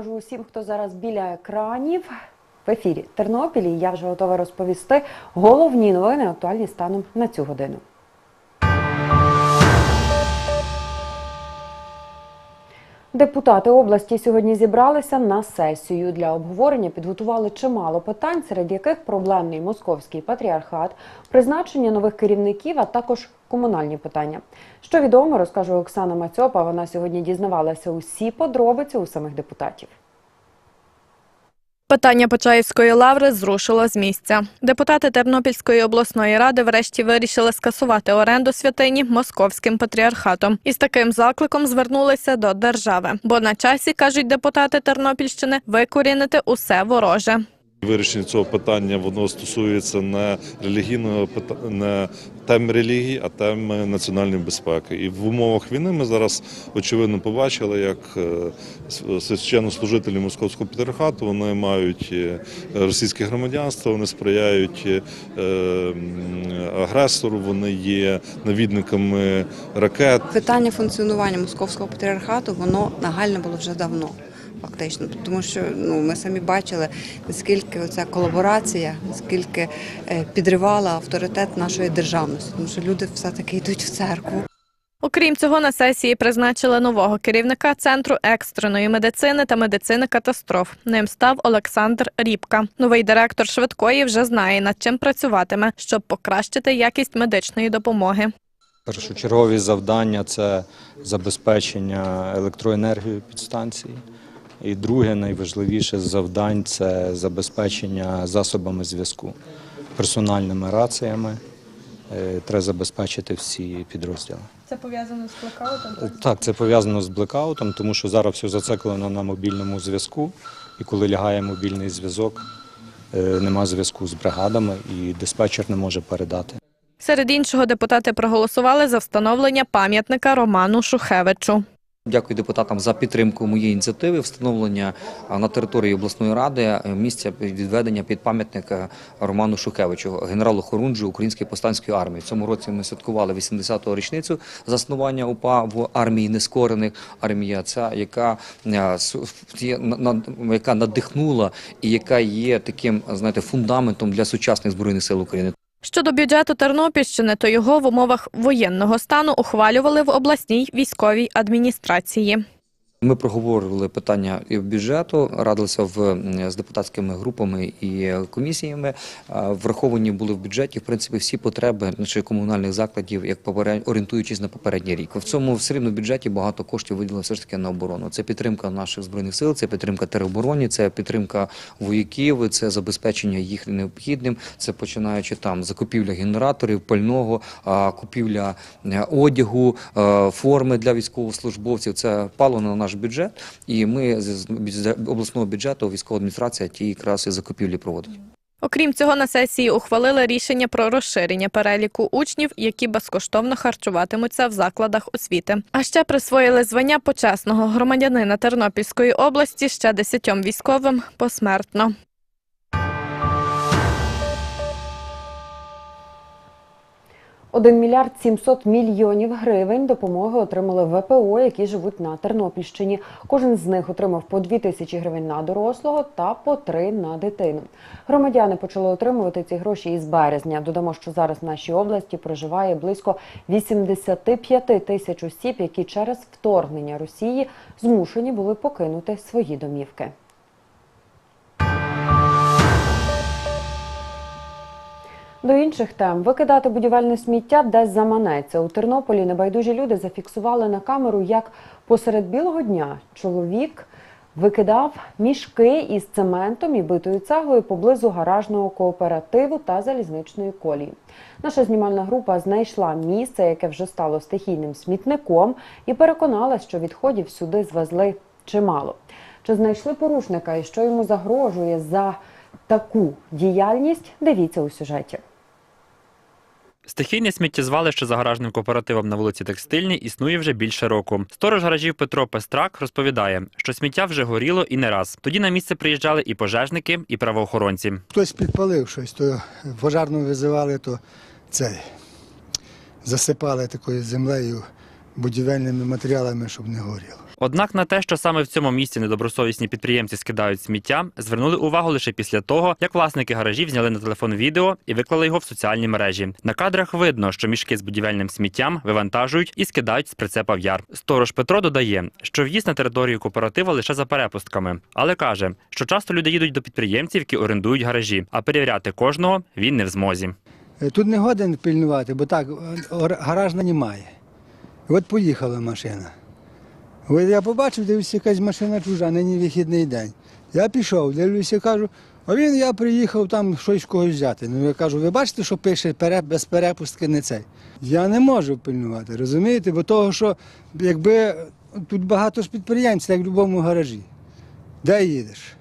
Кажу усім, хто зараз біля екранів. В ефірі Тернопілі я вже готова розповісти головні новини, актуальні станом на цю годину. Депутати області сьогодні зібралися на сесію. Для обговорення підготували чимало питань, серед яких проблемний московський патріархат, призначення нових керівників, а також комунальні питання. Що відомо, розкаже Оксана Мацьопа. Вона сьогодні дізнавалася усі подробиці у самих депутатів. Питання Почаївської лаври зрушило з місця. Депутати Тернопільської обласної ради врешті вирішили скасувати оренду святині московським патріархатом. І з таким закликом звернулися до держави. Бо на часі, кажуть депутати Тернопільщини, викорінити усе вороже. Вирішення цього питання воно стосується не релігійного не тем релігії, а теми національної безпеки. І в умовах війни ми зараз очевидно побачили, як е, священнослужителі московського патріархату вони мають е, російське громадянство, вони сприяють е, агресору, вони є навідниками ракет. Питання функціонування московського патріархату воно нагальне було вже давно. Фактично, тому що ну ми самі бачили, наскільки ця колаборація, наскільки е, підривала авторитет нашої державності, тому що люди все таки йдуть в церкву. Окрім цього, на сесії призначили нового керівника центру екстреної медицини та медицини катастроф. Ним став Олександр Ріпка. Новий директор швидкої вже знає, над чим працюватиме, щоб покращити якість медичної допомоги. Першочергові завдання це забезпечення електроенергією підстанції. І друге, найважливіше з завдань це забезпечення засобами зв'язку, персональними раціями. Е, Треба забезпечити всі підрозділи. Це пов'язано з блокаутом? Так, це пов'язано з блекаутом, тому що зараз все зациклено на мобільному зв'язку. І коли лягає мобільний зв'язок, е, нема зв'язку з бригадами і диспетчер не може передати. Серед іншого, депутати проголосували за встановлення пам'ятника Роману Шухевичу. Дякую депутатам за підтримку моєї ініціативи встановлення на території обласної ради е, місця відведення під пам'ятник Роману Шухевичу, генералу Хорунжу Української повстанської армії. В цьому році ми святкували 80-ту річницю заснування УПА в армії нескорених. Армія ця, яка е, яка надихнула і яка є таким, знаєте, фундаментом для сучасних збройних сил України. Щодо бюджету Тернопільщини, то його в умовах воєнного стану ухвалювали в обласній військовій адміністрації. Ми проговорювали питання і бюджету, радилися в з депутатськими групами і комісіями. Враховані були в бюджеті в принципі всі потреби наших комунальних закладів, як орієнтуючись на попередній рік. В цьому все рівно бюджеті багато коштів виділено все ж таки на оборону. Це підтримка наших збройних сил, це підтримка теробороні, це підтримка вояків, це забезпечення їх необхідним. Це починаючи там закупівля генераторів, пального, купівля е, одягу, е, форми для військовослужбовців. Це пало на наш бюджет, і ми з обласного бюджету військова адміністрація ті якраз і закупівлі проводить. Окрім цього, на сесії ухвалили рішення про розширення переліку учнів, які безкоштовно харчуватимуться в закладах освіти. А ще присвоїли звання почесного громадянина Тернопільської області ще десятьом військовим посмертно. Один мільярд 700 мільйонів гривень допомоги отримали ВПО, які живуть на Тернопільщині. Кожен з них отримав по 2 тисячі гривень на дорослого та по 3 на дитину. Громадяни почали отримувати ці гроші із березня. Додамо, що зараз в нашій області проживає близько 85 тисяч осіб, які через вторгнення Росії змушені були покинути свої домівки. До інших тем викидати будівельне сміття десь заманеться. У Тернополі небайдужі люди зафіксували на камеру, як посеред білого дня чоловік викидав мішки із цементом і битою цеглою поблизу гаражного кооперативу та залізничної колії. Наша знімальна група знайшла місце, яке вже стало стихійним смітником, і переконалась, що відходів сюди звезли чимало. Чи знайшли порушника і що йому загрожує за таку діяльність? Дивіться у сюжеті. Стихійне сміттєзвалище за гаражним кооперативом на вулиці Текстильній існує вже більше року. Сторож гаражів Петро Пестрак розповідає, що сміття вже горіло і не раз. Тоді на місце приїжджали і пожежники, і правоохоронці. Хтось підпалив щось, то пожарну визивали, то це засипали такою землею будівельними матеріалами, щоб не горіло. Однак на те, що саме в цьому місці недобросовісні підприємці скидають сміття, звернули увагу лише після того, як власники гаражів зняли на телефон відео і виклали його в соціальні мережі. На кадрах видно, що мішки з будівельним сміттям вивантажують і скидають з прицепа в яр. Сторож Петро додає, що в'їзд на територію кооператива лише за перепустками, але каже, що часто люди їдуть до підприємців, які орендують гаражі, а перевіряти кожного він не в змозі. Е, Тут не годен пильнувати, бо так, е, гар- гаражна немає. От поїхала машина. Я побачив, дивлюся, якась машина чужа, нині вихідний день. Я пішов, дивлюся, кажу, а він я приїхав там щось когось взяти. Ну я кажу, ви бачите, що пише без перепустки не цей. Я не можу пильнувати, розумієте? Бо того, що якби тут багато ж підприємців, як в будь-якому гаражі. Де їдеш?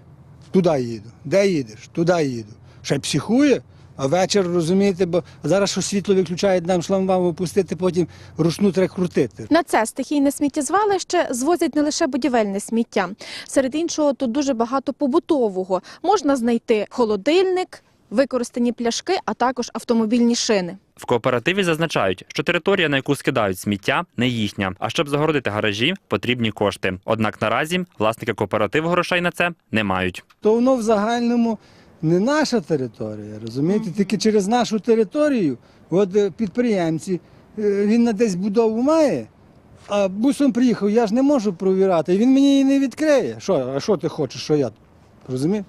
Туди їду. Де їдеш? Туди їду. Ще психує, а вечір, розумієте, бо зараз що світло виключають, нам шламбам опустити, потім ручну треба крутити. На це стихійне сміттєзвалище звозять не лише будівельне сміття. Серед іншого тут дуже багато побутового. Можна знайти холодильник, використані пляшки, а також автомобільні шини. В кооперативі зазначають, що територія, на яку скидають сміття, не їхня. А щоб загородити гаражі, потрібні кошти. Однак наразі власники кооперативу грошей на це не мають. То воно в загальному не наша територія, розумієте? Тільки через нашу територію, от е, підприємці, е, він на десь будову має, а бусом приїхав, я ж не можу провірати, І він мені її не відкриє. Що, а що ти хочеш, що я? Розумієш?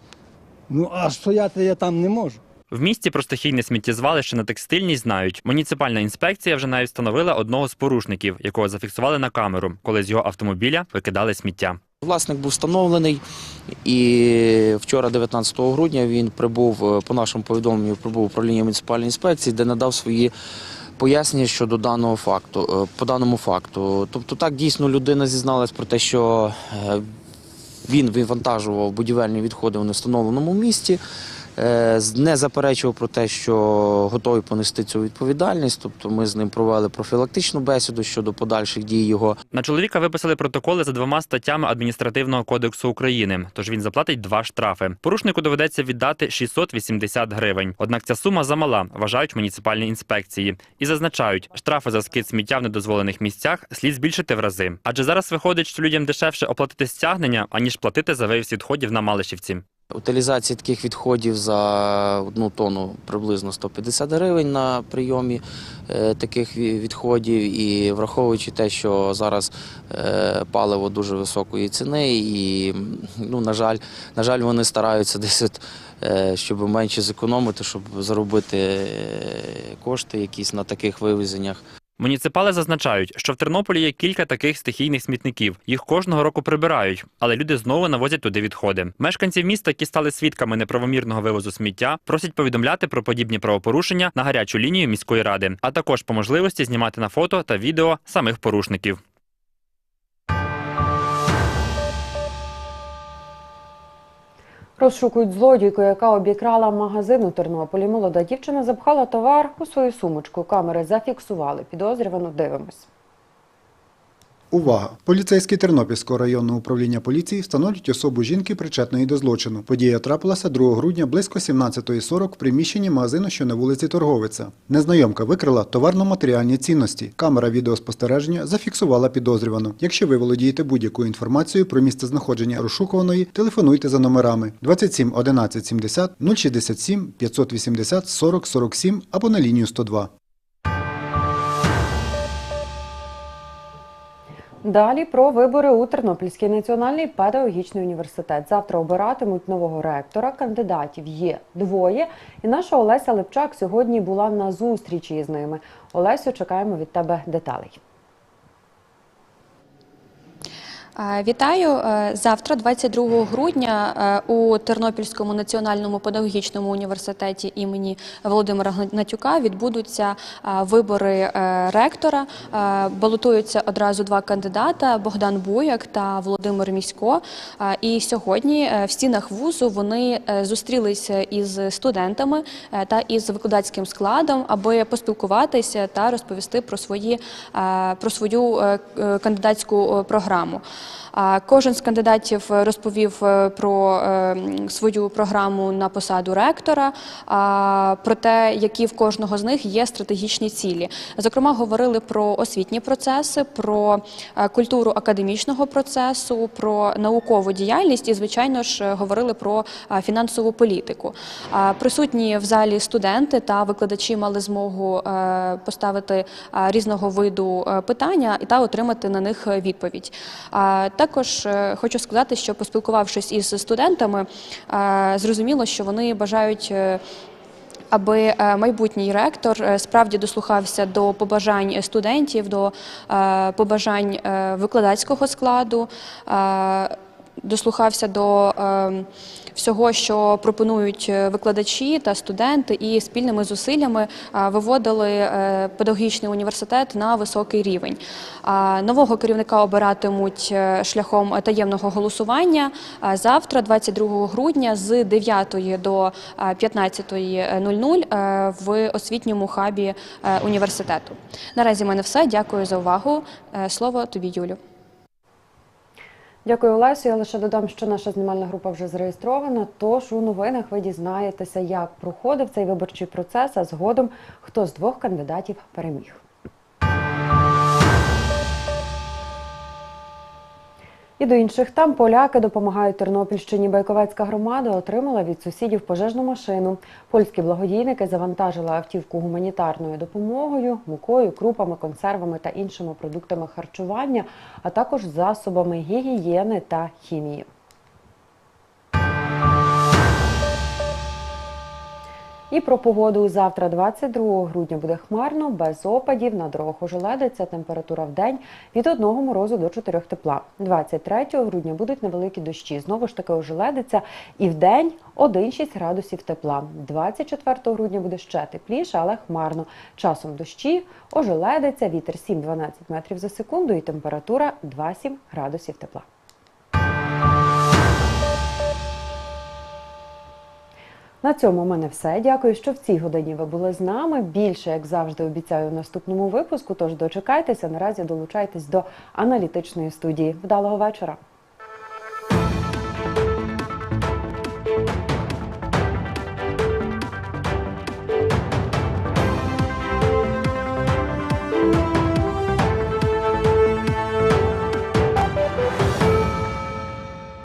Ну, а стояти я там не можу. В місті про стихійне сміттєзвалище на текстильній знають. Муніципальна інспекція вже навіть встановила одного з порушників, якого зафіксували на камеру, коли з його автомобіля викидали сміття. Власник був встановлений, і вчора, 19 грудня, він прибув е, по нашому повідомленню, прибув в управління муніципальної інспекції, де надав свої пояснення щодо даного факту. е, По даному факту. Тобто, так дійсно людина зізналась про те, що е, він вивантажував будівельні відходи у невстановленому місці. Е, Не заперечував про те, що готовий понести цю відповідальність. Тобто ми з ним провели профілактичну бесіду щодо подальших дій його. На чоловіка виписали протоколи за двома статтями адміністративного кодексу України, тож він заплатить два штрафи. Порушнику доведеться віддати 680 гривень. Однак ця сума замала, вважають муніципальні інспекції, і зазначають, штрафи за скид сміття в недозволених місцях слід збільшити в рази. Адже зараз виходить, що людям дешевше оплатити стягнення, аніж платити за вивіз відходів на Малишівці. Утилізація таких відходів за одну тонну приблизно 150 гривень на прийомі е, таких відходів. І враховуючи те, що зараз е, паливо дуже високої ціни, і ну, на жаль, на жаль, вони стараються десь, е, щоб менше зекономити, щоб заробити кошти якісь на таких вивезеннях. Муніципали зазначають, що в Тернополі є кілька таких стихійних смітників. Їх кожного року прибирають, але люди знову навозять туди відходи. Мешканців міста, які стали свідками неправомірного вивозу сміття, просять повідомляти про подібні правопорушення на гарячу лінію міської ради, а також по можливості знімати на фото та відео самих порушників. Розшукують злодійку, яка обікрала магазин у Тернополі. Молода дівчина запхала товар у свою сумочку. Камери зафіксували. Підозрювану дивимось. Увага! Поліцейські Тернопільського районного управління поліції встановлюють особу жінки, причетної до злочину. Подія трапилася 2 грудня близько 17.40 в приміщенні магазину, що на вулиці Торговиця. Незнайомка викрила товарно-матеріальні цінності. Камера відеоспостереження зафіксувала підозрювану. Якщо ви володієте будь-якою інформацією про місце знаходження розшукуваної, телефонуйте за номерами 27 11 70 067 580 40 47 або на лінію 102. Далі про вибори у Тернопільський національний педагогічний університет. Завтра обиратимуть нового ректора. Кандидатів є двоє. І наша Олеся Липчак сьогодні була на зустрічі із ними. Олесю, чекаємо від тебе деталей. Вітаю Е, завтра, 22 грудня, е, у Тернопільському національному педагогічному університеті імені Володимира Гнатюка відбудуться е, вибори ректора. Балотуються одразу два кандидата: Богдан Буяк та Володимир Місько. І сьогодні в стінах вузу вони зустрілися із студентами та із викладацьким складом, аби поспілкуватися та розповісти про свої про свою кандидатську програму. Кожен з кандидатів розповів е, про е, свою програму на посаду ректора, про те, які в кожного з них є стратегічні цілі. Зокрема, говорили про освітні процеси, про е, культуру академічного процесу, про наукову діяльність і, звичайно ж, говорили про е, фінансову політику. Присутні в залі студенти та викладачі мали змогу е, поставити е, різного виду е, питання та отримати на них відповідь. Також е, хочу сказати, що поспілкувавшись із студентами, е, зрозуміло, що вони бажають. е, Аби майбутній ректор справді дослухався до побажань студентів, до побажань викладацького складу, дослухався до е, всього, що пропонують е, викладачі та студенти, і спільними зусиллями е, виводили е, педагогічний університет на високий рівень. Нового керівника обиратимуть шляхом таємного голосування завтра, 22 грудня, з 9 до е, 15.00 е, в освітньому хабі університету. Наразі в мене все. Дякую за увагу. Слово тобі, Юлю. Дякую, Олесю. Я лише додам, що наша знімальна група вже зареєстрована. Тож у новинах ви дізнаєтеся, як проходив цей виборчий процес, а згодом хто з двох кандидатів переміг. І до інших там поляки допомагають Тернопільщині. Байковецька громада отримала від сусідів пожежну машину. Польські благодійники завантажили автівку гуманітарною допомогою, мукою, крупами, консервами та іншими продуктами харчування, а також засобами гігієни та хімії. І про погоду завтра, 22 грудня, буде хмарно, без опадів. На дорогах ожеледиться. Температура в день від 1 морозу до 4 тепла. 23 грудня будуть невеликі дощі. Знову ж таки ожеледиться. І в день 1-6 градусів тепла. 24 грудня буде ще тепліше, але хмарно. Часом дощі, ожеледиться, вітер 7-12 метрів за секунду і температура 2-7 градусів тепла. На цьому в мене все. Дякую, що в цій годині ви були з нами. Більше, як завжди, обіцяю в наступному випуску. Тож дочекайтеся. Наразі долучайтесь до аналітичної студії. Вдалого вечора.